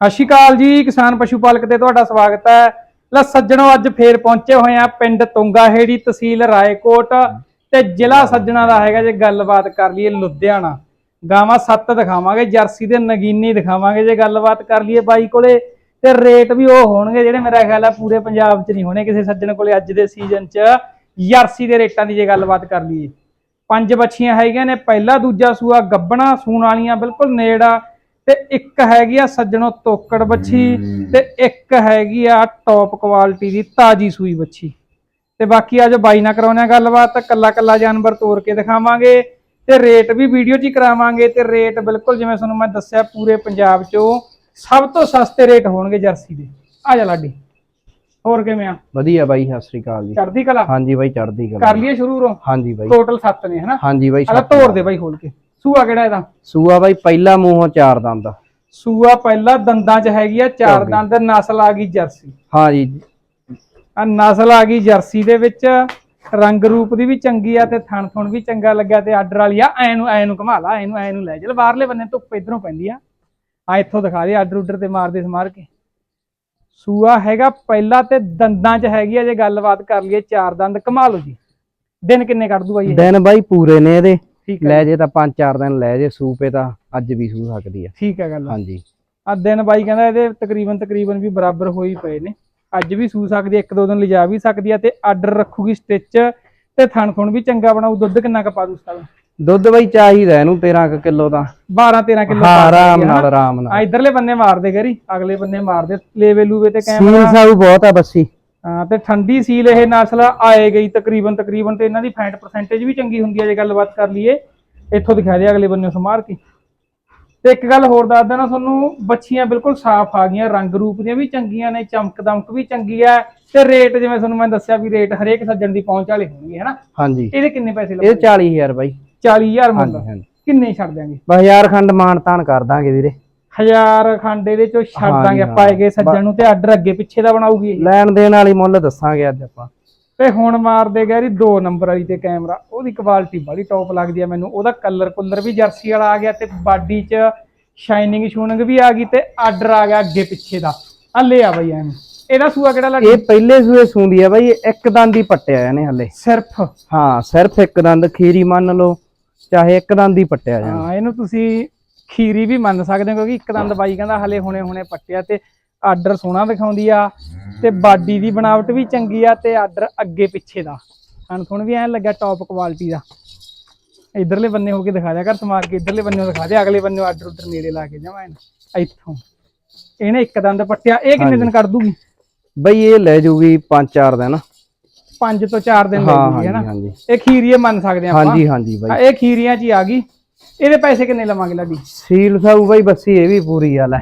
ਸਤਿ ਸ਼੍ਰੀ ਅਕਾਲ ਜੀ, ਕਿਸਾਨ ਪਸ਼ੂ ਪਾਲਕ ਤੇ ਤੁਹਾਡਾ ਸਵਾਗਤ ਹੈ। ਲੈ ਸੱਜਣੋ, ਅੱਜ ਫੇਰ ਪਹੁੰਚੇ ਹੋਏ ਆ ਪਿੰਡ ਤੁੰਗਾਹੇੜੀ ਤਹਿਸੀਲ ਰਾਏਕੋਟ ਤੇ ਜ਼ਿਲ੍ਹਾ ਸੱਜਣਾ ਦਾ ਹੈਗਾ ਜੇ ਗੱਲਬਾਤ ਕਰ ਲਈਏ ਲੁਧਿਆਣਾ। ਗਾਵਾਂ ਸੱਤ ਦਿਖਾਵਾਂਗੇ, ਜਰਸੀ ਦੇ ਨਗੀਨੀ ਦਿਖਾਵਾਂਗੇ ਜੇ ਗੱਲਬਾਤ ਕਰ ਲਈਏ ਬਾਈ ਕੋਲੇ। ਤੇ ਰੇਟ ਵੀ ਉਹ ਹੋਣਗੇ ਜਿਹੜੇ ਮੇਰਾ ਖਿਆਲ ਆ ਪੂਰੇ ਪੰਜਾਬ 'ਚ ਨਹੀਂ ਹੋਣੇ ਕਿਸੇ ਸੱਜਣ ਕੋਲੇ ਅੱਜ ਦੇ ਸੀਜ਼ਨ 'ਚ। ਜਰਸੀ ਦੇ ਰੇਟਾਂ ਦੀ ਜੇ ਗੱਲਬਾਤ ਕਰ ਲਈਏ। ਪੰਜ ਬੱਚੀਆਂ ਹੈਗੀਆਂ ਨੇ, ਪਹਿਲਾ ਦੂਜਾ ਸੂਆ, ਗੱਬਣਾ, ਸੂਣ ਵਾਲੀਆਂ, ਬਿਲਕੁਲ ਨੇੜਾ। ਤੇ ਇੱਕ ਹੈਗੀ ਆ ਸੱਜਣੋ ਤੋਕੜ ਬੱਚੀ ਤੇ ਇੱਕ ਹੈਗੀ ਆ ਟੌਪ ਕੁਆਲਿਟੀ ਦੀ ਤਾਜੀ ਸੂਈ ਬੱਚੀ ਤੇ ਬਾਕੀ ਅੱਜ ਬਾਈ ਨਾਲ ਕਰਾਉਣੇ ਆ ਗੱਲਬਾਤ ਕੱਲਾ ਕੱਲਾ ਜਾਨਵਰ ਤੋੜ ਕੇ ਦਿਖਾਵਾਂਗੇ ਤੇ ਰੇਟ ਵੀ ਵੀਡੀਓ 'ਚ ਹੀ ਕਰਾਵਾਂਗੇ ਤੇ ਰੇਟ ਬਿਲਕੁਲ ਜਿਵੇਂ ਤੁਹਾਨੂੰ ਮੈਂ ਦੱਸਿਆ ਪੂਰੇ ਪੰਜਾਬ 'ਚੋਂ ਸਭ ਤੋਂ ਸਸਤੇ ਰੇਟ ਹੋਣਗੇ ਜਰਸੀ ਦੇ। ਆ ਜਾ ਲਾਡੀ ਹੋਰ ਕਿਵੇਂ ਆ? ਵਧੀਆ ਬਾਈ ਸਤਿ ਸ੍ਰੀ ਅਕਾਲ ਜੀ। ਚੜਦੀ ਕਲਾ? ਹਾਂਜੀ ਬਾਈ ਚੜ੍ਹਦੀ ਕਰ ਕਲਾ ਲਈਏ ਸ਼ੁਰੂ ਰੋ ਹਾਂਜੀ ਬਾਈ। ਟੋਟਲ 7 ਨੇ ਹਨਾ ਹਾਂਜੀ ਬਾਈ ਸੱਤ ਤੋੜ ਦੇ ਬਾਈ ਖੋਲ ਕੇ। ਸੂਆ ਕਿਹੜਾ ਇਹਦਾ? ਸੂਆ ਬਾਈ ਪਹਿਲਾ ਮੂੰਹੋਂ ਚਾਰ ਦੰਦ। ਸੂਆ ਪਹਿਲਾ ਦੰਦਾਂ 'ਚ ਹੈਗੀ ਆ ਚਾਰ। ਦੰਦ ਨਸਲ ਆ ਗਈ ਜਰਸੀ। ਹਾਂਜੀ ਆ ਨਸਲ ਆ ਗਈ ਜਰਸੀ ਦੇ ਵਿੱਚ ਰੰਗ ਰੂਪ ਦੀ ਵੀ ਚੰਗੀ ਆ ਤੇ ਥਣ ਥੁਣ ਵੀ ਚੰਗਾ ਲੱਗਿਆ ਤੇ ਆਰਡਰ ਵਾਲੀ ਆ ਐ ਨੂੰ ਐ ਨੂੰ ਘੁਮਾ ਲਾ ਐ ਨੂੰ ਐ ਨੂੰ ਲੈ ਚੱਲ ਬਾਹਰਲੇ ਬੰਨੇ ਧੁੱਪ ਇਧਰੋਂ ਪੈਂਦੀ ਆ। ਆ ਇੱਥੋਂ ਦਿਖਾ ਦੇ ਆਰਡਰ ਉਡਰ ਤੇ ਮਾਰਦੇ ਸਮਾਰ ਕੇ। ਸੂਆ ਹੈਗਾ ਪਹਿਲਾ ਤੇ ਦੰਦਾਂ 'ਚ ਹੈਗੀ ਆ ਜੇ ਗੱਲਬਾਤ ਕਰ ਲਈਏ ਚਾਰ ਦੰਦ ਘੁਮਾ ਲਓ ਜੀ। ਦਿਨ ਕਿੰਨੇ ਕੱਢ ਦੂ ਬਾਈ ਇਹ? ਦਿਨ ਬਾਈ ਪੂਰੇ ਨੇ ਇਹਦੇ। ਠੀਕ ਲੈ ਜੇ। ਤਾਂ ਪੰਜ ਚਾਰ ਦਿਨ ਲੈ ਜੇ ਸੂਪੇ ਤਾਂ ਅੱਜ ਵੀ ਸੂ ਸਕਦੀ ਆ। ਠੀਕ ਹੈ ਗੱਲ। ਹਾਂਜੀ। ਆ ਦਿਨ ਬਾਈ ਕਹਿੰਦਾ ਇਹਦੇ ਤਕਰੀਬਨ ਤਕਰੀਬਨ ਵੀ ਬਰਾਬਰ ਹੋਈ ਪਏ ਨੇ। ਅੱਜ ਵੀ ਸੂ ਸਕਦੀ ਹੈ ਇੱਕ ਦੋ ਦਿਨ ਲਿਜਾ ਵੀ ਸਕਦੀ ਹੈ ਤੇ ਆਰਡਰ ਰੱਖੂਗੀ ਸਟਿਚ ਤੇ ਥਣ ਥੁਣ ਵੀ ਚੰਗਾ ਬਣਾਉ ਦੁੱਧ ਕਿੰਨਾ ਕੁ ਪਾ ਦੂ ਸਾਲ? ਦੁੱਧ ਬਾਈ ਚਾਹੀਦਾ ਇਹਨੂੰ 13 ਕੁ ਕਿਲੋ ਦਾ 12 13 ਕਿਲੋ ਹਾਂ ਆਰਾਮ ਨਾਲ ਆਰਾਮ ਆ ਨਾਲ ਇਧਰਲੇ ਬੰਨੇ ਮਾਰਦੇ ਗਰੀ ਅਗਲੇ ਬੰਨੇ ਮਾਰਦੇ। ਲੇਵੇ ਲੂਵੇ ਤੇ ਕੈਮਰਾ ਸਾਊ ਬਹੁਤ ਆ ਬੱਸੀ। ਤੇ ਠੰਡੀ ਸੀਲ ਇਹ ਨਸਲ ਆਏ ਗਈ ਤਕਰੀਬਨ ਤਕਰੀਬਨ ਤੇ ਇਹਨਾਂ ਦੀ ਫੈਟ ਪਰਸੈਂਟੇਜ ਵੀ ਚੰਗੀ ਹੁੰਦੀ ਹੈ ਜੇ ਗੱਲਬਾਤ ਕਰ ਲਈਏ। ਇੱਥੋਂ ਦਿਖਾ ਦੇ ਅਗਲੇ ਬੰਨੇ ਸਮਾਰ ਕੇ। ਤੇ ਇੱਕ ਗੱਲ ਹੋਰ ਦੱਸ ਦੇਣਾ ਤੁਹਾਨੂੰ ਬੱਚੀਆਂ ਬਿਲਕੁਲ ਸਾਫ਼ ਆ ਗਈਆਂ ਰੰਗ ਰੂਪ ਦੀਆਂ ਵੀ ਚੰਗੀਆਂ ਨੇ ਚਮਕ ਦਮਕ ਵੀ ਚੰਗੀ ਹੈ ਤੇ ਰੇਟ ਜਿਵੇਂ ਤੁਹਾਨੂੰ ਮੈਂ ਦੱਸਿਆ ਵੀ ਰੇਟ ਹਰੇਕ ਸੱਜਣ ਦੀ ਪਹੁੰਚ ਵਾਲੇ ਹੋਣਗੇ ਹਨਾ? ਹਾਂਜੀ। ਇਹਦੇ ਕਿੰਨੇ ਪੈਸੇ ਇਹ ਲੱਗਣਗੇ? 40000 ਬਾਈ। 40000 ਮੁੱਲ ਕਿੰਨੇ ਛੱਡ ਦਿਆਂਗੇ? ਬਸ ਹਜ਼ਾਰ ਖੰਡ ਮਾਨ ਤਾਨ ਕਰ ਦਾਂਗੇ ਵੀਰੇ। ਹਜ਼ਾਰ ਖੰਡ ਇਹਦੇ ਚੋਂ ਛੱਡ ਦਾਂਗੇ ਆਪਾਂ ਹਾਂ। ਹੈਗੇ ਸੱਜਣ ਨੂੰ ਤੇ ਆਰਡਰ ਅੱਗੇ ਪਿੱਛੇ ਦਾ ਬਣਾਉਗੀ। ਲੈਣ ਦੇਣ ਵਾਲੀ ਮੁੱਲ ਦੱਸਾਂਗੇ ਅੱਜ ਆਪਾਂ। ਤੇ ਹੁਣ ਮਾਰਦੇ ਗੈਰੀ 2 ਨੰਬਰ ਵਾਲੀ ਤੇ ਕੈਮਰਾ। ਉਹਦੀ ਕੁਆਲਿਟੀ ਬੜੀ ਟੌਪ ਲੱਗਦੀ ਆ ਮੈਨੂੰ। ਉਹਦਾ ਕਲਰ ਕੁਲਰ ਵੀ ਜਰਸੀ ਵਾਲਾ ਆ ਗਿਆ ਤੇ ਬਾਡੀ 'ਚ ਸ਼ਾਈਨਿੰਗ ਸ਼ੂਨਿੰਗ ਵੀ ਆ ਗਈ ਤੇ ਆਰਡਰ ਆ ਗਿਆ ਅੱਗੇ ਪਿੱਛੇ ਦਾ। ਆ ਲੈ ਆ ਬਈ ਐਨੂੰ ਇਹਦਾ ਸੂਆ ਕਿਹੜਾ ਲੱਗ ਇਹ ਪਹਿਲੇ ਸੂਏ ਸੂੰਦੀ ਆ ਬਾਈ ਇੱਕ ਦੰਦ ਹੀ ਪੱਟਿਆ ਇਹਨੇ ਹੱਲੇ। ਸਿਰਫ? ਹਾਂ ਸਿਰਫ ਇੱਕ ਦੰਦ। ਖੀਰੀ ਮੰਨ ਲਓ ਚਾਹੇ ਇੱਕ ਦੰਦ ਹੀ ਪੱਟਿਆ ਜਾਣਾ ਹਾਂ ਇਹਨੂੰ ਤੁਸੀਂ ਖੀਰੀ ਵੀ ਮੰਨ ਸਕਦੇ ਹੋ ਕਿਉਂਕਿ ਇੱਕ ਦੰਦ ਬਾਈ ਕਹਿੰਦਾ ਹਲੇ ਹੁਣੇ ਹੁਣੇ ਪੱਟਿਆ ਤੇ ਆਰਡਰ ਸੋਹਣਾ ਦਿਖਾਉਂਦੀ ਆ ਤੇ ਬਾਡੀ ਦੀ ਬਣਾਵਟ ਵੀ ਚੰਗੀ ਆ ਤੇ ਆਰਡਰ ਅੱਗੇ ਪਿੱਛੇ ਦਾ। ਸਾਨੂੰ ਹੁਣ ਵੀ ਐਂ ਲੱਗਾ ਟੌਪ ਕੁਆਲਿਟੀ ਦਾ। ਇਧਰਲੇ ਬੰਨੇ ਹੋ ਕੇ ਦਿਖਾ ਦਿਆ ਕਰ ਸਮਾਰ ਕੇ ਇਧਰਲੇ ਬੰਨੇ ਦਿਖਾ ਦੇ ਅਗਲੇ ਬੰਨੇ ਆਰਡਰ ਉਧਰ ਨੇੜੇ ਲਾ ਕੇ ਜਾਵਾਂ ਇੱਥੋਂ। ਇਹਨੇ ਇੱਕ ਦੰਦ ਪੱਟਿਆ ਇਹ ਕਿੰਨੇ ਦਿਨ ਕੱਢ ਦੂਗੀ? ਬਈ ਇਹ ਲੈ ਜੂਗੀ 5-4 ਦਿਨ। 5 ਤੋਂ 4 ਦਿਨ ਲੈ ਹਾਂ ਨਾ? ਇਹ ਖੀਰੀਏ ਮੰਨ ਸਕਦੇ ਆਪਾਂ। ਹਾਂਜੀ ਹਾਂਜੀ ਬਾਈ। ਇਹ ਖੀਰੀਆਂ 'ਚ ਹੀ ਆ ਗਈ। ਇਹਦੇ ਪੈਸੇ ਕਿੰਨੇ ਲਵਾਂਗੇ ਲਾਡੀ? ਸੀਲ ਸਾਊ ਬਾਈ ਬੱਸੀ ਇਹ ਵੀ ਪੂਰੀ ਆ ਲੈ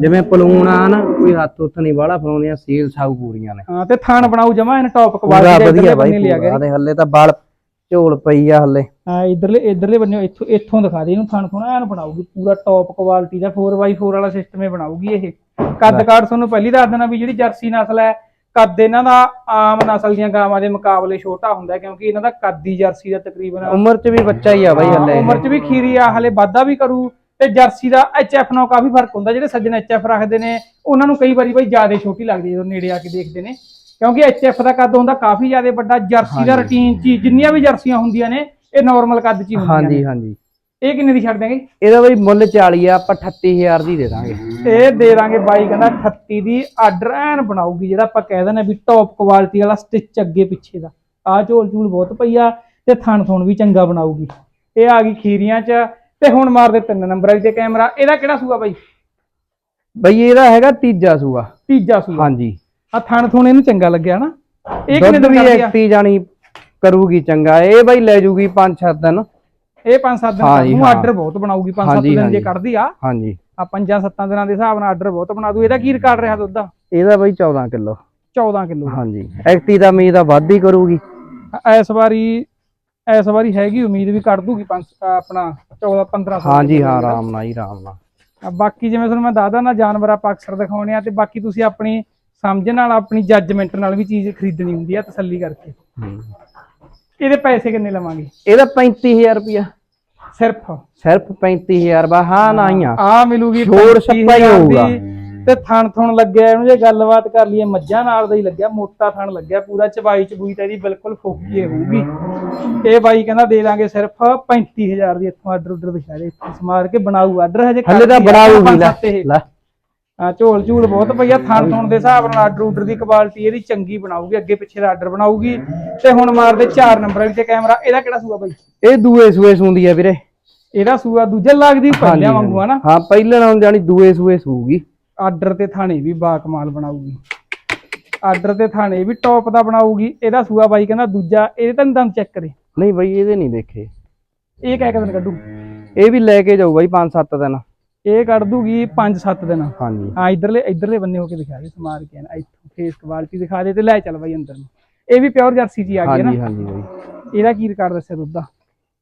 ਜਿਵੇਂ ਪਲੂਣ ਆ ਨਾ ਕੋਈ ਹੱਥ ਉੱਤ ਨਹੀਂ ਬਾਹਲਾ ਫਲਾਉਂਦੀਆਂ ਸੀਲ ਸਾਊ ਪੂਰੀਆਂ ਨੇ। ਹਾਂ ਤੇ ਥਾਣ ਬਣਾਊ ਜਮਾ ਇਹਨੇ ਟੌਪ ਪੂਰਾ ਕੁਆਲਿਟੀ ਦੇ ਵਧੀਆ ਬਾਈ ਪੂਰਾ। ਤੇ ਹੱਲੇ ਤਾਂ ਬਾਲ ਝੋਲ ਪਈ ਆ ਹੱਲੇ। ਹਾਂ ਇਧਰਲੇ ਇਧਰਲੇ ਬੰਨੇ ਇੱਥੋਂ ਇੱਥੋਂ ਦਿਖਾ ਦੇ ਇਹਨੂੰ ਥਣ ਥੋਣਾ ਐਨ ਬਣਾਊਗੀ ਪੂਰਾ ਟੌਪ ਕੁਆਲਿਟੀ ਦਾ 4x4 ਵਾਲਾ ਸਿਸਟਮ ਹੀ ਬਣਾਊਗੀ ਇਹ। ਕੱਦ ਕਾਠ ਤੁਹਾਨੂੰ ਪਹਿਲੀ ਦੱਸ ਦੇਣਾ ਵੀ ਜਿਹੜੀ ਜਰਸੀ ਨਸਲ ਹੈ ਕੱਦ ਇਹਨਾਂ ਦਾ ਆਮ ਨਸਲ ਦੀਆਂ ਗਾਵਾਂ ਦੇ ਮੁਕਾਬਲੇ ਛੋਟਾ ਹੁੰਦਾ ਕਿਉਂਕਿ ਇਹਨਾਂ ਦਾ ਕੱਦ ਹੀ ਜਰਸੀ ਦਾ ਤਕਰੀਬਨ ਉਮਰ ਚ ਵੀ ਬੱਚਾ ਹੀ ਆ ਬਾਈ ਹੱਲੇ। ਉਮਰ 'ਚ ਵੀ ਖੀਰੀ ਆ ਹਲੇ ਵਾਧਾ ਵੀ ਕਰੂ ਤੇ ਜਰਸੀ ਦਾ ਐਚਐਫ ਨਾਲ ਕਾਫੀ ਫ਼ਰਕ ਹੁੰਦਾ ਜਿਹੜੇ ਸੱਜਣ ਐਚਐਫ ਰੱਖਦੇ ਨੇ ਉਹਨਾਂ ਨੂੰ ਕਈ ਵਾਰੀ ਬਈ ਜ਼ਿਆਦਾ ਛੋਟੀ ਲੱਗਦੀ ਜਦੋਂ ਨੇੜੇ ਆ ਕੇ ਦੇਖਦੇ ਨੇ। ਕਿਉਂਕਿ ਐਚਐਫ ਦਾ ਕੱਦ ਹੁੰਦਾ ਕਾਫੀ ਜ਼ਿਆਦਾ ਵੱਡਾ ਜਰਸੀ ਦਾ ਰੂਟੀਨ 'ਚ ਜਿੰਨੀਆਂ ਵੀ ਜਰਸੀਆਂ ਹੁੰਦੀਆਂ ਨੇ ਇਹ ਨਾਰਮਲ ਕੱਦ 'ਚ ਹੁੰਦੀਆਂ ਨੇ। ਹਾਂਜੀ ਹਾਂਜੀ। ਇਹ ਕਿੰਨੇ ਦੀ ਛੱਡ ਦਿਆਂਗੇ? ਇਹਦਾ ਬਾਈ ਮੁੱਲ 40 ਆ ਆਪਾਂ 38000 ਦੀ ਦੇ ਦਾਂਗੇ। ਇਹ ਦੇ ਦਾਂਗੇ ਬਾਈ ਕਹਿੰਦਾ 38 ਦੀ ਆਰਡਰ ਐਨ ਜਿਹੜਾ ਆਪਾਂ ਕਹਿ ਦਿੰਦੇ ਵੀ ਟੌਪ ਕੁਆਲਿਟੀ ਵਾਲਾ ਸਟਿਚ ਅੱਗੇ ਪਿੱਛੇ ਦਾ। ਆ ਝੋਲ ਝੂਲ ਬਹੁਤ ਪਈ ਆ ਤੇ ਥਣ ਥਣ ਵੀ ਚੰਗਾ ਬਣਾਊਗੀ। ਇਹ ਆ ਗਈ ਖੀਰੀਆਂ 'ਚ ਤੇ ਹੁਣ ਮਾਰਦੇ ਤਿੰਨ ਨੰਬਰ ਵਾਲੀ ਤੇ ਕੈਮਰਾ ਇਹਦਾ ਕਿਹੜਾ ਸੂਆ ਬਾਈ? ਬਈ ਇਹਦਾ ਹੈਗਾ ਤੀਜਾ ਸੂਆ। ਤੀਜਾ ਸੂਆ। ਹਾਂਜੀ। ਆ ਥਣ ਥਣ ਇਹਨੂੰ ਚੰਗਾ ਲੱਗਿਆ ਨਾ। ਇਹ ਕਿੰਨੇ ਦਿਨ ਕਰਦੀ ਆ? ਜਾਣੀ ਕਰੂਗੀ ਚੰਗਾ। ਇਹ ਬਾਈ ਲੈ ਜੂਗੀ 5-7 ਦਿਨ। ਇਹ 5-7 ਦਿਨ ਹਾਂ। ਆਰਡਰ ਬਹੁਤ ਬਣਾਊਗੀ 5-7 ਹਾਂਜੀ, ਦਿਨ ਜੇ। ਕੱਢਦੀ ਆ ਹਾਂਜੀ। ਆ 5-7 ਦਿਨਾਂ ਦੇ ਹਿਸਾਬ ਨਾਲ ਆਰਡਰ ਬਹੁਤ ਬਣਾ ਦੂ ਇਹਦਾ ਕੀ ਰਿਕਾਰਡ ਰਿਹਾ ਦੁੱਧ ਦਾ? ਇਹਦਾ ਬਾਈ 14 ਕਿਲੋ। 14 ਕਿਲੋ ਹਾਂਜੀ। ਐਕਟੀ ਦਾ ਉਮੀਦ ਆ ਵੱਧ ਹੀ ਕਰੂਗੀ। ਇਸ ਵਾਰੀ ਇਸ ਵਾਰੀ ਹੈਗੀ ਉਮੀਦ ਵੀ ਕੱਢ ਦੂਗੀ ਪੰਜ ਆਪਣਾ 14 15 ਹਾਂਜੀ ਹਾਂ ਆਰਾਮ ਨਾਲ ਹੀ ਆਰਾਮ ਨਾਲ। ਬਾਕੀ ਜਿਵੇਂ ਤੁਹਾਨੂੰ ਮੈਂ ਦੱਸਦਾ ਨਾ ਜਾਨਵਰ ਆਪਾਂ ਅਕਸਰ ਦਿਖਾਉਣੇ ਆ ਤੇ ਬਾਕੀ ਤੁਸੀਂ ਆਪਣੀ ਸਮਝ ਨਾਲ ਆਪਣੀ ਜੱਜਮੈਂਟ ਨਾਲ ਵੀ ਚੀਜ਼ ਖਰੀਦਣੀ ਹੁੰਦੀ ਆ ਤਸੱਲੀ ਕਰਕੇ। ਹੂੰ। ਇਹਦੇ ਪੈਸੇ ਕਿੰਨੇ ਲਵਾਂਗੇ? ਇਹਦਾ 35000 ਰੁਪਿਆ ਸਿਰਫ। ਸਿਰਫ 35000 ਬਾ ਹਾਂ ਨਾ ਹੀ ਆ ਆ ਮਿਲੂਗੀ ਛੋੜ 35,000 ਛੱਪਾ ਹੀ ਹੋਊਗਾ। ਤੇ ਥਣ ਥਣ ਲੱਗਿਆ ਇਹਨੂੰ ਜੇ ਗੱਲਬਾਤ ਕਰ ਲਈਏ ਮੱਝਾਂ ਨਾਲ ਦਾ ਹੀ ਲੱਗਿਆ ਮੋਟਾ ਥਣ ਲੱਗਿਆ ਪੂਰਾ ਚਬਾਈ ਚਬੂਈ ਤਾਂ ਇਹਦੀ ਬਿਲਕੁਲ ਫੋਕੀ ਹੋਊਗੀ। ਇਹ ਬਾਈ ਕਹਿੰਦਾ ਦੇ ਦਾਂਗੇ ਸਿਰਫ 35000 ਦੀ ਇੱਥੋਂ ਆਰਡਰ ਉਡਰ ਵਿਖਾ ਦੇ ਇੱਥੋਂ ਸਮਾਰ ਕੇ ਬਣਾਊ ਆਰਡਰ ਹਜੇ ਹੱਲੇ ਤਾਂ ਇਹ। ਲੈ। ਹਾਂ ਝੋਲ ਝੂਲ ਬਹੁਤ ਪਈਆ ਥਣ ਥਣ ਦੇ ਹਿਸਾਬ ਨਾਲ ਆਰਡਰ ਉਡਰ ਦੀ ਕੁਆਲਿਟੀ ਇਹਦੀ ਚੰਗੀ ਬਣਾਊਗੀ ਅੱਗੇ ਪਿੱਛੇ ਦਾ ਆਰਡਰ ਬਣਾਊਗੀ। ਤੇ ਹੁਣ ਮਾਰਦੇ 4 ਨੰਬਰ ਤੇ ਕੈਮਰਾ ਇਹਦਾ ਕਿਹੜਾ ਸੂਆ ਬਾਈ? ਇਹ ਦੂਏ ਸੂਏ ਸੁੰਦੀ ਆ ਵੀਰੇ। ਇਹਦਾ ਸੂਆ ਦੂਜਾ ਲੱਗਦੀ ਪਹਿਲਿਆਂ ਵਾਂਗੂ ਹਨਾ ਹਾਂ ਪਹਿਲੇ ਨਾਲੋਂ ਜਾਨੀ ਦੂਏ ਸੂਏ ਸੂਗੀ। ਆਰਡਰ ਤੇ ਥਾਣੇ ਵੀ ਬਾ ਕਮਾਲ ਬਣਾਊਗੀ। ਆਰਡਰ ਤੇ ਥਾਣੇ ਵੀ ਟੌਪ ਦਾ ਬਣਾਊਗੀ ਇਹਦਾ ਸੂਆ ਬਾਈ ਕਹਿੰਦਾ ਦੂਜਾ ਇਹਦੇ ਤਾਂ ਨੀ ਦੰਦ ਚੈੱਕ ਕਰੇ। ਨਹੀਂ ਬਾਈ ਇਹਦੇ ਨਹੀਂ ਦੇਖੇ। ਇਹ ਕਹਿ ਕੇ ਦਿਨ ਕੱਢੂ? ਇਹ ਵੀ ਲੈ ਕੇ ਜਾਊ ਬਾਈ 5-7 ਦਿਨ। ਇਹ ਕੱਢ ਦੂਗੀ 5-7 ਦਿਨ। ਹਾਂਜੀ। ਹਾਂ ਇਧਰਲੇ ਇਧਰਲੇ ਬੰਨੇ ਹੋ ਕੇ ਦਿਖਾ ਦੇ ਸਮਾਰ ਕੇ ਨਾ। ਇੱਥੋਂ ਫੇਸ ਕੁਆਲਿਟੀ ਦਿਖਾ ਦੇ ਤੇ ਲੈ ਚੱਲ ਬਾਈ ਅੰਦਰ ਨੂੰ। ਇਹ ਵੀ ਪਿਓਰ ਜਰਸੀ ਜੀ ਆ ਗਈ ਹੈ ਹਾਂਜੀ ਨਾ। ਹਾਂਜੀ ਬਾਈ। ਇਹਦਾ ਕੀ ਰਿਕਾਰਡ ਦੱਸਿਆ ਦੁੱਧ ਦਾ?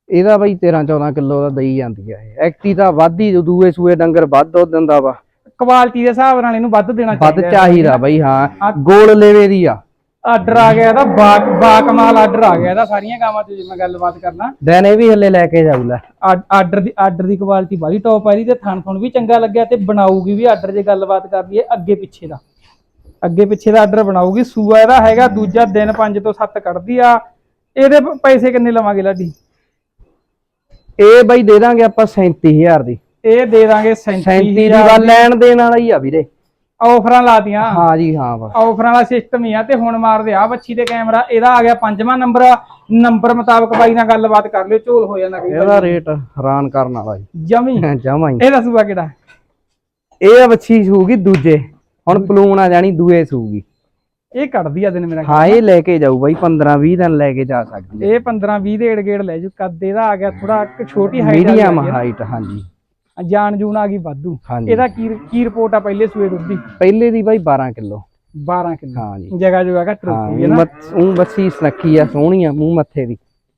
ਇਹਦਾ ਬਾਈ 13-14 ਕਿਲੋ ਦਾ ਦਈ ਜਾਂਦੀ ਆ ਇਹ। ਐਕਟੀ ਤਾਂ ਵਾਧੀ ਦੂਏ ਸੂਏ ਡੰਗਰ ਵੱਧ ਦੁੱਧ ਦਿੰਦਾ ਵਾ। ਕੁਆਲਿਟੀ ਦੇ ਹਿਸਾਬ ਨਾਲ ਇਹਨੂੰ ਵੱਧ ਦੇਣਾ ਵੱਧ ਚਾਹੀਦਾ ਚਾਹੀਦਾ ਬਾਈ ਹਾਂ। ਗੋਲ ਲੇਵੇ ਦੀ ਆ। ਆਰਡਰ ਆ ਗਿਆ ਇਹਦਾ ਬਾ ਬਾ ਕਮਾਲ ਆਰਡਰ ਆ ਗਿਆ ਇਹਦਾ ਸਾਰੀਆਂ ਗਾਵਾਂ ਤੇ ਜੇ ਮੈਂ ਗੱਲਬਾਤ ਕਰਨਾ। ਦਿਨ ਇਹ ਵੀ ਹੱਲੇ ਲੈ ਕੇ ਜਾਊ ਲੈ। ਆਰਡਰ ਦੀ ਆਰਡਰ ਦੀ ਕੁਆਲਿਟੀ ਬਾਲੀ ਟੌਪ ਆ ਇਹਦੀ ਤੇ ਥਣ ਥਣ ਵੀ ਚੰਗਾ ਲੱਗਿਆ ਤੇ ਬਣਾਊਗੀ ਵੀ ਆਰਡਰ ਜੇ ਗੱਲਬਾਤ ਕਰ ਲਈਏ ਅੱਗੇ ਪਿੱਛੇ ਦਾ। ਅੱਗੇ ਪਿੱਛੇ ਦਾ ਆਰਡਰ ਬਣਾਊਗੀ ਸੂਆ ਇਹਦਾ ਹੈਗਾ ਦੂਜਾ ਦਿਨ 5 ਤੋਂ 7 ਕੱਢਦੀ ਆ। ਇਹਦੇ ਪੈਸੇ ਕਿੰਨੇ ਲਵਾਂਗੇ ਲਾਡੀ? ਇਹ ਬਾਈ ਦੇ ਦਾਂਗੇ ਆਪਾਂ 37000 ਦੀ। ਇਹ ਦੇ ਦਾਂਗੇ 37 ਦੀ 37000 ਗੱਲ ਲੈਣ ਦੇਣ ਵਾਲਾ ਹੀ ਆ ਵੀਰੇ। ਆਫਰਾਂ ਲਾਤੀਆਂ ਹਾਂ ਜੀ ਹਾਂ ਬਸ। ਆਫਰਾਂ ਵਾਲਾ ਸਿਸਟਮ ਹੀ ਆ ਤੇ ਹੁਣ ਮਾਰਦੇ ਆ। ਬੱਚੀ ਦੇ ਕੈਮਰਾ ਇਹਦਾ ਆ ਗਿਆ ਪੰਜਵਾਂ ਨੰਬਰ ਨੰਬਰ ਮੁਤਾਬਕ ਬਾਈ ਨਾਲ ਗੱਲਬਾਤ ਕਰ ਲਿਓ ਝੋਲ ਹੋ ਜਾਂਦਾ ਕਈ ਇਹਦਾ ਰੇਟ ਹੈਰਾਨ ਕਰਨ ਵਾਲਾ ਜੀ। ਜਮੀ। ਜਮਾ ਹੀ। ਇਹਦਾ ਸੂਆ ਕਿਹੜਾ? ਇਹ ਬੱਚੀ ਸੂਗੀ ਦੂਜੇ। ਹੁਣ ਪਲੂਣ ਆ ਜਾਣੀ ਦੂਏ ਸੂਗੀ। ਇਹ ਕੱਢਦੀ ਆ ਦਿਨ ਮੇਰਾ ਹਾਂ ਇਹ ਲੈ ਕੇ ਜਾਊ ਬਾਈ 15 20 ਦਿਨ ਲੈ ਕੇ ਜਾ ਸਕਦੀ ਇਹ 15 20 ਦੇ ਏੜ ਗੇੜ ਲੈ ਜੂ ਕੱਦ ਇਹਦਾ ਆ ਗਿਆ ਥੋੜਾ ਇੱਕ ਛੋਟੀ ਹਾਈਟ ਮੀਡੀਅਮ ਹਾਈਟ ਹਾਂਜੀ। ਜਾਨ ਜੂਨ ਆ ਗਈ ਵਾਧੂ। ਹਾਂਜੀ। ਇਹਦਾ ਕੀ ਕੀ ਰਿਪੋਰਟ ਆ ਪਹਿਲੇ ਸੂਏ ਦੁੱਧ ਦੀ? ਪਹਿਲੇ ਦੀ ਬਾਈ 12 ਕਿਲੋ। 12 ਕਿਲੋ। ਹਾਂਜੀ ਜਗ੍ਹਾ ਜਗ੍ਹਾ ਘੱਟ ਹਾਂ ਰੁਕੀ ਹੈ ਨਾ। ਉਹ ਬੱਸੀ ਸਨੱਖੀ ਆ ਸੋਹਣੀ ਆ ਮੂੰਹ ਮੱਥੇ ਦੀ।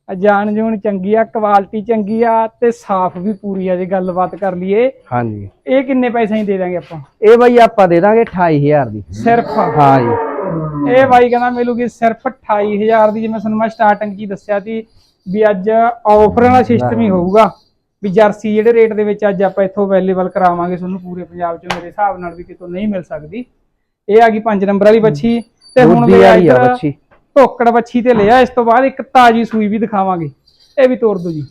ਆ ਜਾਨ ਜੂਨ ਚੰਗੀ ਆ ਕੁਆਲਿਟੀ ਚੰਗੀ ਆ ਤੇ ਸਾਫ਼ ਵੀ ਪੂਰੀ ਆ ਜੇ ਗੱਲਬਾਤ ਕਰ ਲਈਏ। ਹਾਂਜੀ। ਇਹ ਕਿੰਨੇ ਪੈਸੇ ਹੀ ਦੇ ਦਾਂਗੇ ਆਪਾਂ? ਇਹ ਬਾਈ ਆਪਾਂ ਦੇ ਦਾਂਗੇ 28000 ਦੀ। ਸਿਰਫ? ਹਾਂ ਜੀ। ਇਹ ਬਾਈ ਕਹਿੰਦਾ ਮਿਲੂਗੀ ਸਿਰਫ 28000 ਦੀ ਜਿਵੇਂ ਤੁਹਾਨੂੰ ਮੈਂ ਸਟਾਰਟਿੰਗ 'ਚ ਹੀ ਦੱਸਿਆ ਸੀ ਵੀ ਅੱਜ ਆਫਰ ਵਾਲਾ ਸਿਸਟਮ ਹੀ। ਹੋਊਗਾ। ਵੀ ਜਰਸੀ ਜਿਹੜੇ ਰੇਟ ਦੇ ਵਿੱਚ ਅੱਜ ਆਪਾਂ ਇੱਥੋਂ ਅਵੇਲੇਬਲ ਕਰਾਵਾਂਗੇ ਤੁਹਾਨੂੰ ਪੂਰੇ ਪੰਜਾਬ 'ਚ ਮੇਰੇ ਹਿਸਾਬ ਨਾਲ ਵੀ ਕਿਤੋਂ ਨਹੀਂ ਮਿਲ ਸਕਦੀ। ਇਹ ਆ ਗਈ 5 ਨੰਬਰ ਵਾਲੀ ਬੱਚੀ ਤੇ ਹੁਣ ਲਿਆ ਇੱਧਰ ਧੋਕੜ ਬੱਚੀ ਤੇ ਲਿਆ ਇਸ ਤੋਂ ਬਾਅਦ ਇੱਕ ਤਾਜੀ ਸੂਈ ਵੀ ਦਿਖਾਵਾਂਗੇ। ਇਹ ਵੀ ਤੋੜ ਦੋ ਜੀ।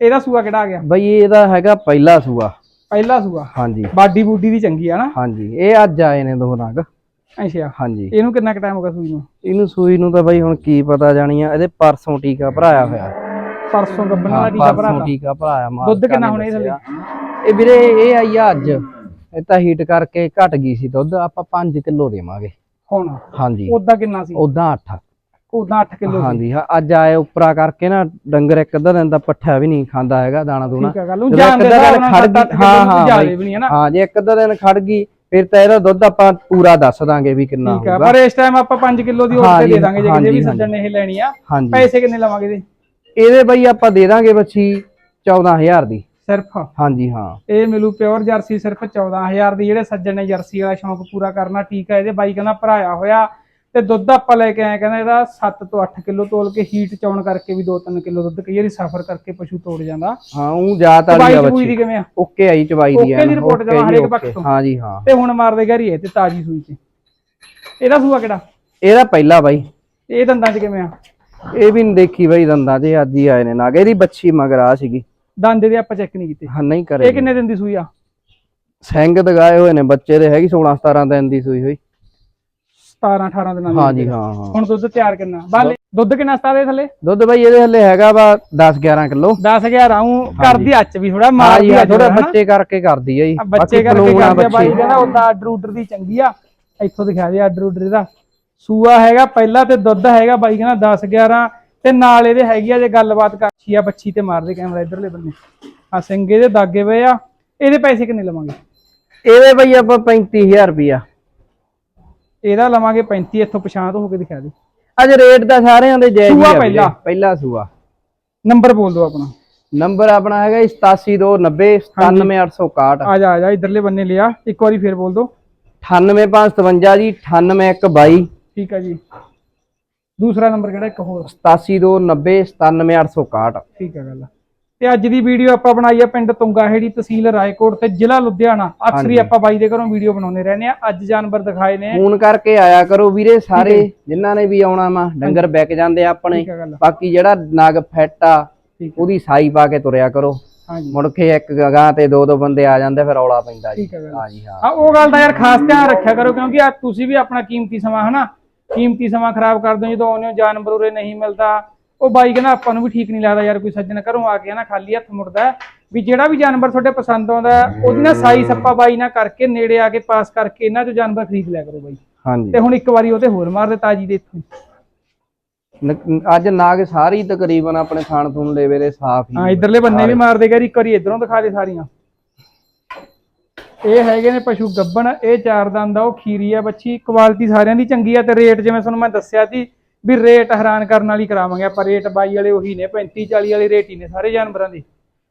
ਇਹਦਾ ਸੂਆ ਕਿਹੜਾ ਆ ਗਿਆ? ਬਾਈ ਇਹਦਾ ਹੈਗਾ ਪਹਿਲਾ ਸੂਆ। ਪਹਿਲਾ ਸੂਆ? ਹਾਂਜੀ। ਬਾਡੀ ਬੂਡੀ ਦੀ ਚੰਗੀ ਆ ਨਾ? ਹਾਂਜੀ ਇਹ ਅੱਜ ਆਏ ਨੇ ਦੋ ਨਗ ਅੱਛਾ। ਹਾਂਜੀ। ਇਹਨੂੰ ਕਿੰਨਾ ਕੁ ਟਾਈਮ ਹੋ ਗਿਆ ਸੂਈ ਨੂੰ? ਇਹਨੂੰ ਸੂਈ ਨੂੰ ਤਾਂ ਬਾਈ ਹੁਣ ਕੀ ਪਤਾ ਜਾਣੀ ਆ ਇਹਦੇ ਪਰਸੋਂ ਟੀਕਾ ਭਰਾਇਆ ਹੋਇਆ। ਪਰਸੋਂ ਗੱਬਣ ਵਾਲਾ ਹਾਂ, ਟੀਕਾ ਭਰਾ ਟੀਕਾ ਭਰਾਇਆ ਮਾਲਕਾਂ ਦੁੱਧ ਕਿੰਨਾ ਹੋਣਾ ਇਹ ਥੱਲੇ? ਇਹ ਵੀਰੇ ਇਹ ਆਈ ਆ ਅੱਜ। ਇਹ ਤਾਂ ਹੀਟ ਕਰਕੇ ਘਟ ਗਈ ਸੀ ਦੁੱਧ। ਆਪਾਂ 5 ਕਿਲੋ ਦੇਵਾਂਗੇ। ਹੁਣ? ਹਾਂਜੀ। ਉਦਾਂ ਕਿੰਨਾ ਸੀ? ਉਦਾਂ 8 ਉਦਾਂ 8 ਕਿਲੋ ਹਾਂਜੀ ਹਾਂ ਅੱਜ ਆਏ ਉੱਪਰਾ ਕਰਕੇ ਨਾ ਡੰਗਰ ਇੱਕ ਅੱਧਾ ਦਿਨ ਦਾ ਪੱਠਾ ਵੀ ਨਹੀਂ ਖਾਂਦਾ ਹੈਗਾ ਦਾਣਾ ਦੂਣਾ। ਠੀਕ ਆ ਗੱਲ। ਉਹ ਜਦੋਂ ਦੇ ਖੜ ਗਈ ਹਾਂ ਹਾਂ ਜ਼ਿਆਦੇ ਬਾਈ। ਵੀ ਨਹੀਂ ਹੈ ਨਾ। ਹਾਂ ਜੇ ਇੱਕ ਅੱਧਾ ਦਿਨ ਖੜ ਗਈ ਫਿਰ ਤਾਂ ਇਹਦਾ ਦੁੱਧ ਆਪਾਂ ਪੂਰਾ ਦੱਸ ਦਾਂਗੇ ਵੀ ਕਿੰਨਾ ਹੋਊਗਾ। ਪਰ ਇਸ ਟਾਈਮ ਆਪਾਂ 5 ਕਿਲੋ ਦੀ ਹੋਰ ਤੇ ਦੇ ਦਾਂਗੇ ਜੇ ਵੀ ਸੱਜਣ ਨੇ ਇਹ ਲੈਣੀ ਆ। ਪੈਸੇ ਕਿੰਨੇ ਲਵਾਂਗੇ ਇਹਦੇ? ਇਹਦੇ ਬਾਈ ਆਪਾਂ ਦੇ ਦਾਂਗੇ ਬੱਚੀ 14000 ਦੀ। ਸਿਰਫ? ਹਾਂਜੀ ਹਾਂ। ਇਹ ਮਿਲੂ ਪਿਓਰ ਜਰਸੀ ਸਿਰਫ 14000 ਦੀ ਜਿਹੜੇ ਸੱਜਣ ਨੇ ਜਰਸੀ ਵਾਲਾ ਸ਼ੌਂਕ ਪੂਰਾ ਕਰਨਾ ਠੀਕ ਆ ਇਹਦੇ ਬਾਈ ਕਹਿੰਦਾ ਭਰਾਇਆ ਹੋਇਆ। ਤੇ ਦੁੱਧ ਆਪਾਂ ਲੈ ਕੇ ਆਏ ਕਹਿੰਦਾ ਇਹਦਾ 7 ਤੋਂ 8 ਕਿਲੋ ਤੋਲ ਕੇ ਹੀਟ ਚੌਣ ਕਰਕੇ ਵੀ 2-3 ਕਿਲੋ ਦੁੱਧ ਕਈ ਵਾਰੀ ਸਫਰ ਕਰਕੇ ਪਸ਼ੂ ਤੋੜ ਜਾਂਦਾ। ਹਾਂ ਉਹ ਜਾਤ ਵਾਲੀ ਆ ਬੱਚੀ। ਦੀ ਕਿਵੇਂ ਆ? ਓਕੇ ਆਈ ਚਵਾਈ ਦੀ Okay ਦੀ report okay ਜਮਾਂ ਹਰੇਕ। ਪੱਖ ਤੋਂ। ਹਾਂ ਜੀ ਹਾਂ। ਤੇ ਹੁਣ ਮਾਰਦੇ ਇਹ ਤੇ ਤਾਜੀ ਸੂਈ ਤੇ ਇਹਦਾ ਸੂਆ ਕਿਹੜਾ? ਇਹਦਾ ਪਹਿਲਾ ਬਾਈ। ਇਹ ਦੰਦਾਂ 'ਚ ਕਿਵੇਂ ਆ? ਇਹ ਵੀ ਨੀ ਦੇਖੀ ਬਾਈ ਦੰਦਾਂ ਜੇ ਅੱਜ ਹੀ ਆਏ ਨੇ ਨਾਗ ਇਹਦੀ ਬੱਚੀ ਮਗਰ ਆ ਸੀਗੀ। ਦੰਦ ਦੇ ਆਪਾਂ ਚੈੱਕ ਨਹੀਂ ਕੀਤੇ। ਹਾਂ ਨਹੀਂ ਇਹ ਕਰੇ ਕਿੰਨੇ ਦਿਨ ਦੀ ਸੂਈ ਆ? ਸਿੰਘ ਦਗਾਏ ਹੋਏ ਨੇ ਬੱਚੇ ਦੇ ਹੈਗੀ 16 17 ਦਿਨ ਦੀ ਸੂਈ ਹੋਈ। 17 18 ਦਿਨਾਂ ਦੀ ਹਾਂ ਜੀ ਹਾਂ। ਹਾਂ ਹੁਣ ਦੁੱਧ ਤਿਆਰ ਕਿੰਨਾ ਬਾਲੇ ਦੁੱਧ ਕਿੰਨਾ ਸਤਾ ਦੇ ਥੱਲੇ? ਦੁੱਧ ਬਾਈ ਇਹਦੇ ਹੱਲੇ ਹੈਗਾ ਵਾ 10 11 ਕਿਲੋ। 10 11 ਆਉਂ ਕਰਦੀ ਅੱਚ ਵੀ ਥੋੜਾ ਹਾਂ ਮਾਰਦੀ ਹਾਂ ਅੱਜ ਥੋੜਾ। ਬੱਚੇ ਕਰਕੇ ਕਰਦੀ ਆ ਜੀ। ਆ ਬੱਚੇ ਕਰਕੇ ਕਰਦੇ ਆ ਬਾਈ ਕਹਿੰਦਾ ਉਦਾਂ ਆਰਡਰ ਦੀ ਚੰਗੀ ਆ। ਇੱਥੋਂ ਦਿਖਾ ਦੇ ਆਰਡਰ ਉਡਰ ਦਾ। ਸੂਆ ਹੈਗਾ ਪਹਿਲਾ ਤੇ ਦੁੱਧ ਹੈਗਾ ਬਾਈ ਕਹਿੰਦਾ 10 11 ਤੇ ਨਾਲ ਇਹਦੇ ਹੈਗੀ ਆ ਜੇ ਗੱਲਬਾਤ ਕਰਛੀ ਆ ਬੱਚੀ ਤੇ ਮਾਰਦੇ ਕੈਮਰਾ ਇਧਰਲੇ ਬੰਨੇ। ਆ ਸਿੰਗੇ ਦੇ ਦਾਗੇ ਪਏ ਆ ਇਹਦੇ ਪੈਸੇ ਕਿੰਨੇ ਲਵਾਂਗੇ? ਇਹਦੇ ਬਾਈ ਆਪਾਂ 35000 ਰੁਪਿਆ ਇਹਦਾ ਲਵਾਂਗੇ 35 ਇੱਥੋਂ ਪਛਾਣ ਤੋਂ ਹੋ ਕੇ ਦਿਖਾ ਦੇ। ਅੱਜ ਰੇਟ ਤਾਂ ਸਾਰਿਆਂ ਦੇ ਜਾਇਜ਼ ਹੀ ਸੂਆ ਆ ਵੀਰੇ। ਪਹਿਲਾ। ਪਹਿਲਾ ਸੂਆ। ਨੰਬਰ ਬੋਲ ਦਿਓ ਆਪਣਾ। ਨੰਬਰ ਆਪਣਾ ਹੈਗਾ 87290 97861 ਆ ਜਾ ਆ ਜਾ ਇਧਰਲੇ ਬੰਨੇ ਲਿਆ ਇੱਕ ਵਾਰੀ ਫੇਰ ਬੋਲ ਦਿਓ। 98557 ਜੀ 98122 ਠੀਕ ਆ ਜੀ। ਦੂਸਰਾ ਨੰਬਰ ਕਿਹੜਾ ਇੱਕ ਹੋਰ। 87290 97861 ਠੀਕ ਆ ਗੱਲ ਤੇ ਅੱਜ ਦੀ ਵੀਡੀਓ ਆਪਾਂ ਬਣਾਈ ਆ ਪਿੰਡ ਤੁੰਗਾਹੇੜੀ ਤਹਿਸੀਲ ਰਾਏਕੋਟ ਤੇ ਜ਼ਿਲ੍ਹਾ ਲੁਧਿਆਣਾ। ਅਕਸਰ ਹੀ। ਆਪਾਂ ਬਾਈ ਦੇ ਘਰੋਂ ਵੀਡੀਓ ਬਣਾਉਂਦੇ ਰਹਿੰਦੇ ਆ। ਅੱਜ ਜਾਨਵਰ ਦਿਖਾਏ ਨੇ। ਫੋਨ ਕਰਕੇ ਆਇਆ ਕਰੋ ਵੀਰੇ ਸਾਰੇ ਜਿਨ੍ਹਾਂ ਨੇ ਵੀ ਆਉਣਾ ਵਾ ਡੰਗਰ ਵਿਕ ਜਾਂਦੇ ਆ ਆਪਣੇ। ਬਾਕੀ ਜਿਹੜਾ ਨਗ ਫਿੱਟ ਆ ਉਹਦੀ ਸਾਈ ਪਾ ਕੇ ਤੁਰਿਆ ਕਰੋ। ਮੁੜ ਕੇ ਇੱਕ ਗਾਂ ਤੇ ਦੋ ਦੋ ਬੰਦੇ ਆ ਜਾਂਦੇ ਫਿਰ ਰੌਲਾ ਪੈਂਦਾ ਜੀ। ਹਾਂ। ਹਾਂ ਉਹ ਗੱਲ ਦਾ ਯਾਰ ਖਾਸ ਧਿਆਨ ਰੱਖਿਆ ਕਰੋ ਕਿਉਂਕਿ ਆ ਤੁਸੀਂ ਵੀ ਆਪਣਾ ਕੀਮਤੀ ਸਮਾਂ ਹਨਾ? ਕੀਮਤੀ ਸਮਾਂ ਖਰਾਬ ਕਰਦੇ ਹੋ ਜਦੋਂ ਆਉਂਦੇ ਹੋ ਜਾਨਵਰ ਉਰੇ ਨਹੀਂ ਮਿਲਦਾ। ਉਹ ਬਾਈ ਕਹਿੰਦਾ ਆਪਾਂ ਨੂੰ ਵੀ ਠੀਕ ਨਹੀਂ ਲੱਗਦਾ ਯਾਰ ਕੋਈ ਸੱਜਣ ਘਰੋਂ ਆ ਕੇ ਨਾ ਖਾਲੀ ਹੱਥ ਮੁੜਦਾ। ਵੀ ਜਿਹੜਾ ਵੀ ਜਾਨਵਰ ਤੁਹਾਡੇ ਪਸੰਦ ਆਉਂਦਾ ਉਹਦੀ ਨਾ ਸਾਈ ਸੱਪਾ ਬਾਈ ਨਾ ਕਰਕੇ ਨੇੜੇ ਆ ਕੇ ਪਾਸ ਕਰਕੇ ਇਹਨਾਂ ਚੋਂ ਜਾਨਵਰ ਖਰੀਦ ਲਿਆ ਕਰੋ ਬਾਈ। ਹਾਂਜੀ। ਤੇ ਹੁਣ ਇੱਕ ਵਾਰੀ ਉਹ ਤੇ ਹੋਰ ਮਾਰ ਦੇ ਤਾਜੀ ਦੇ ਇੱਥੋਂ ਨ- ਅੱਜ ਨਾਗ ਸਾਰੀ ਤਕਰੀਬਨ ਆਪਣੇ ਖਾਣ ਥੂਣ ਲੈਵੇ ਦੇ ਸਾਫ਼ ਹੀ ਹਾਂ ਇਧਰਲੇ ਬੰਨੇ ਵੀ ਮਾਰ ਦੇਗਾ ਇੱਕ ਵਾਰੀ ਇਧਰੋਂ ਦਿਖਾ ਦੇ ਸਾਰੀਆਂ। ਇਹ ਹੈਗੇ ਨੇ ਪਸ਼ੂ ਗੱਬਣ ਇਹ ਚਾਰ ਦੰਦ ਆ ਉਹ ਖੀਰੀ ਆ ਬੱਚੀ ਕੁਆਲਿਟੀ ਸਾਰਿਆਂ ਦੀ ਚੰਗੀ ਆ ਤੇ ਰੇਟ ਜਿਵੇਂ ਤੁਹਾਨੂੰ ਮੈਂ ਦੱਸਿਆ ਸੀ ਵੀ ਰੇਟ ਹੈਰਾਨ ਕਰਨ ਵਾਲੀ ਕਰਾਵਾਂਗੇ ਆਪਾਂ ਰੇਟ ਬਾਈ ਵਾਲੇ ਉਹੀ ਨੇ 35 40 ਵਾਲੇ ਰੇਟ ਹੀ ਨੇ ਸਾਰੇ ਜਾਨਵਰਾਂ ਦੇ।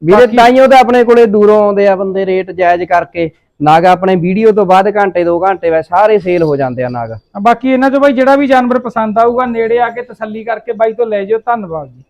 ਵੀਰੇ ਤਾਈਓ ਤਾਂ ਆਪਣੇ ਕੋਲੇ ਦੂਰੋਂ ਆਉਂਦੇ ਆ ਬੰਦੇ ਰੇਟ ਜਾਇਜ਼ ਕਰਕੇ ਨਾਗ ਆਪਣੇ ਵੀਡੀਓ ਤੋਂ ਬਾਅਦ ਘੰਟੇ 2 ਘੰਟੇ ਵਿੱਚ ਸਾਰੇ ਸੇਲ ਹੋ ਜਾਂਦੇ ਆ ਨਾਗ। ਬਾਕੀ ਇਹਨਾਂ ਚੋਂ ਬਾਈ ਜਿਹੜਾ ਵੀ ਜਾਨਵਰ ਪਸੰਦ ਆਊਗਾ ਨੇੜੇ ਆ ਕੇ ਤਸੱਲੀ ਕਰਕੇ ਬਾਈ ਤੋਂ ਲੈ ਜਿਓ ਧੰਨਵਾਦ ਜੀ।